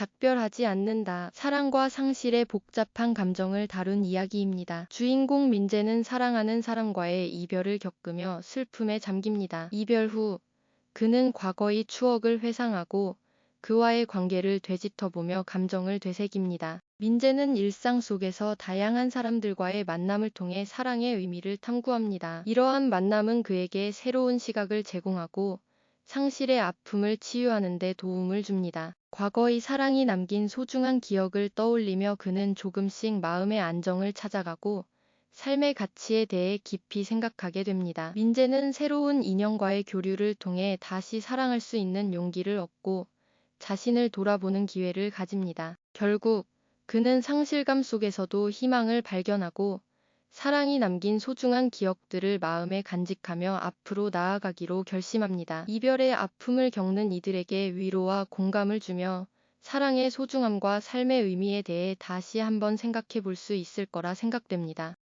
작별하지 않는다. 사랑과 상실의 복잡한 감정을 다룬 이야기입니다. 주인공 민재는 사랑하는 사람과의 이별을 겪으며 슬픔에 잠깁니다. 이별 후 그는 과거의 추억을 회상하고 그와의 관계를 되짚어보며 감정을 되새깁니다. 민재는 일상 속에서 다양한 사람들과의 만남을 통해 사랑의 의미를 탐구합니다. 이러한 만남은 그에게 새로운 시각을 제공하고 상실의 아픔을 치유하는 데 도움을 줍니다. 과거의 사랑이 남긴 소중한 기억을 떠올리며 그는 조금씩 마음의 안정을 찾아가고 삶의 가치에 대해 깊이 생각하게 됩니다. 민재는 새로운 인연과의 교류를 통해 다시 사랑할 수 있는 용기를 얻고 자신을 돌아보는 기회를 가집니다. 결국 그는 상실감 속에서도 희망을 발견하고 사랑이 남긴 소중한 기억들을 마음에 간직하며 앞으로 나아가기로 결심합니다. 이별의 아픔을 겪는 이들에게 위로와 공감을 주며 사랑의 소중함과 삶의 의미에 대해 다시 한번 생각해 볼 수 있을 거라 생각됩니다.